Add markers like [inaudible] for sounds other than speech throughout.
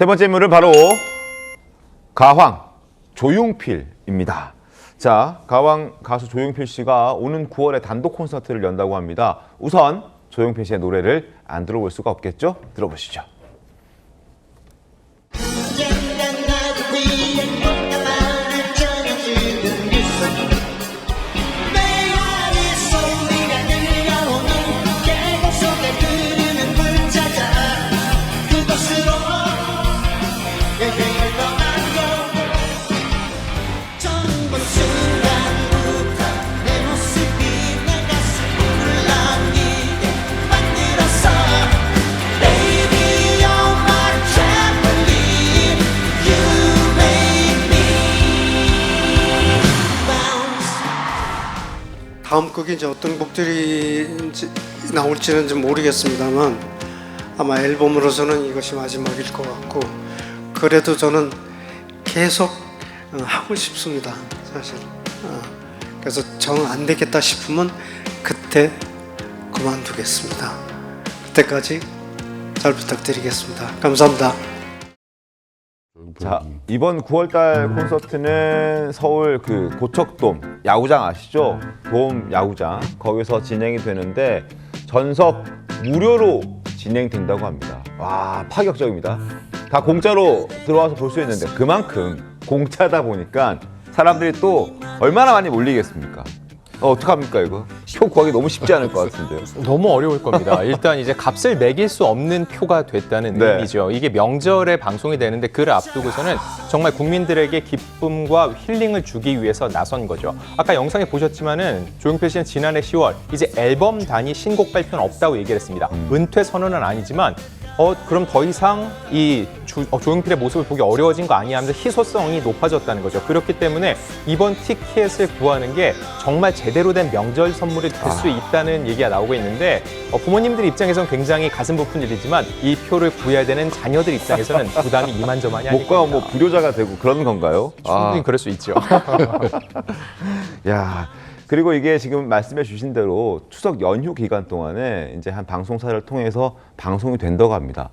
세 번째 인물은 바로 가황 조용필입니다. 자, 가왕 가수 조용필 씨가 오는 9월에 단독 콘서트를 연다고 합니다. 우선 조용필 씨의 노래를 안 들어볼 수가 없겠죠? 들어보시죠. 다음 곡이 이제 어떤 곡들이 나올지는 좀 모르겠습니다만 아마 앨범으로서는 이것이 마지막일 것 같고 그래도 저는 계속 어, 하고 싶습니다 사실 어, 그래서 정 안 되겠다 싶으면 그때 그만두겠습니다 그때까지 잘 부탁드리겠습니다 감사합니다. 자, 이번 9월달 콘서트는 서울 그 고척돔 야구장 아시죠? 돔 야구장 거기서 진행이 되는데 전석 무료로 진행된다고 합니다. 와 파격적입니다. 다 공짜로 들어와서 볼 수 있는데 그만큼 공짜다 보니까 사람들이 또 얼마나 많이 몰리겠습니까? 어, 어떡합니까 이거? 표 구하기 너무 쉽지 않을 것 같은데요. [laughs] 너무 어려울 겁니다. 일단 이제 값을 매길 수 없는 표가 됐다는 네. 의미죠. 이게 명절에 방송이 되는데 그를 앞두고서는 정말 국민들에게 기쁨과 힐링을 주기 위해서 나선 거죠. 아까 영상에 보셨지만은 조용필 씨는 지난해 10월 이제 앨범 단위 신곡 발표는 없다고 얘기를 했습니다. 은퇴 선언은 아니지만 어 그럼 더 이상 이 주- 어, 조용필의 모습을 보기 어려워진 거 아니야 하면서 희소성이 높아졌다는 거죠. 그렇기 때문에 이번 티켓을 구하는 게 정말 제대로 된 명절 선물이 될 수 있다는 얘기가 나오고 있는데 어, 부모님들 입장에서는 굉장히 가슴 부푼 일이지만 이 표를 구해야 되는 자녀들 입장에서는 [laughs] 부담이 이만저만이 가면 겁니다. 뭐 불효자가 되고 그런 건가요? 충분히 그럴 수 있죠. [laughs] 야 그리고 이게 지금 말씀해 주신 대로 추석 연휴 기간 동안에 이제 한 방송사를 통해서 방송이 된다고 합니다.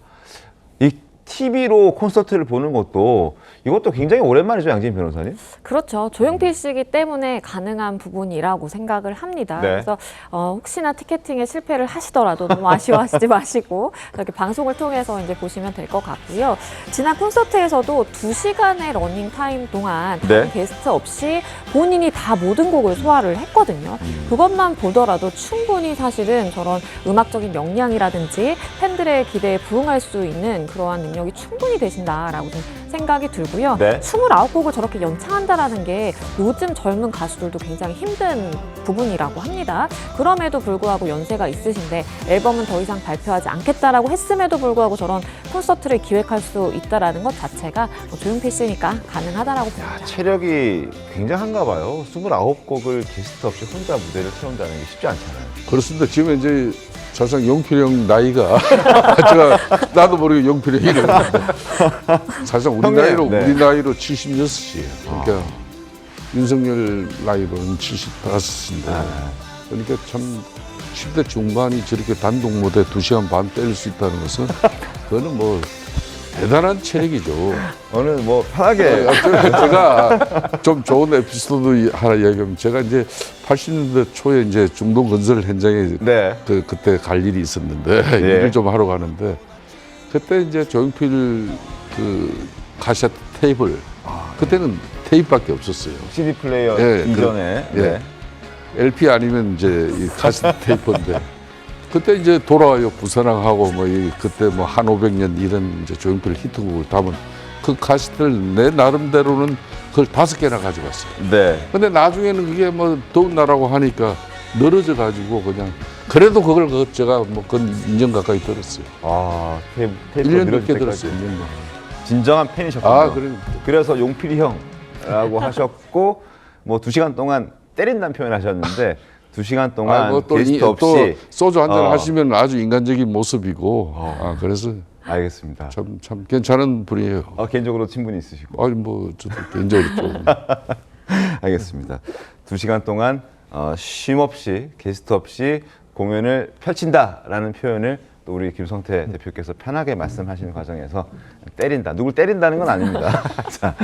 이 TV로 콘서트를 보는 것도 이것도 굉장히 오랜만이죠, 양진 변호사님? 그렇죠. 조용필 씨기 때문에 가능한 부분이라고 생각을 합니다. 네. 그래서 어, 혹시나 티켓팅에 실패를 하시더라도 너무 아쉬워하시지 [laughs] 마시고 이렇게 방송을 통해서 이제 보시면 될 것 같고요. 지난 콘서트에서도 두 시간의 러닝 타임 동안 네. 다른 게스트 없이 본인이 다 모든 곡을 소화를 했거든요. 그것만 보더라도 충분히 사실은 저런 음악적인 역량이라든지 팬들의 기대에 부응할 수 있는 그러한 능력이 충분히 되신다라고 좀 생각이 들고 요. 네. 29곡을 저렇게 연창한다라는 게 요즘 젊은 가수들도 굉장히 힘든 부분이라고 합니다. 그럼에도 불구하고 연세가 있으신데 앨범은 더 이상 발표하지 않겠다라고 했음에도 불구하고 저런 콘서트를 기획할 수 있다라는 것 자체가 뭐 조용필 씨니까 가능하다라고 봅니다. 야, 체력이 굉장한가 봐요. 29곡을 게스트 없이 혼자 무대를 채운다는 게 쉽지 않잖아요. 그렇습니다. 지금 이제 사실상 용필 형 나이가 [laughs] 제가 나도 모르게 용필 형이 사실상 우리 형님, 나이로 네. 우리 나이로 76이에요. 그러니까 윤석열 나이로는 75인데 그러니까 참 10대 중반이 저렇게 단독 무대 2시간 반 때릴 수 있다는 것은 그거는 뭐 대단한 체력이죠. 오늘 뭐 편하게 제가 좀 좋은 에피소드 하나 이야기하면 제가 이제 80년대 초에 이제 중동 건설 현장에 네. 그 그때 갈 일이 있었는데 [laughs] 일을 좀 하러 가는데 그때 이제 조용필 그 카세트 테이블 그때는 테이프밖에 없었어요. CD 플레이어 예, 이전에 그- 예. 네. LP 아니면 이제 이 카세트 [laughs] 테이프인데 그때 이제 돌아와요 부산항하고 뭐 이 그때 뭐 한 500년 이런 이제 조용필 히트곡을 담은 그 카세트를 내 나름대로는 그걸 다섯 개나 가져갔어요. 네. 근데 나중에는 그게 뭐 더운 나라고 하니까 늘어져 가지고 그냥 그래도 그걸 그 제가 뭐건 2년 가까이 들었어요. 아, 테이프, 테이프 1년 늘어질 넘게 때까지. 들었어요. 1년 넘게. 진정한 팬이셨군요. 아, 그래. 그래서 용필이 형라고 하셨고 뭐 두 시간 동안 때린다는 표현 하셨는데 두 시간 동안 아, 뭐 또 게스트 이- 또 없이 소주 한 잔 어. 하시면 아주 인간적인 모습이고 아, 그래서 알겠습니다. 참 참 괜찮은 분이에요. 어, 개인적으로 친분이 있으시고 아니 뭐 저도 개인적으로 좀 [laughs] 알겠습니다. 두 시간 동안 어, 쉼 없이 게스트 없이 공연을 펼친다라는 표현을 또 우리 김성태 대표께서 편하게 말씀하시는 과정에서 때린다. 누굴 때린다는 건 아닙니다. [laughs] 자,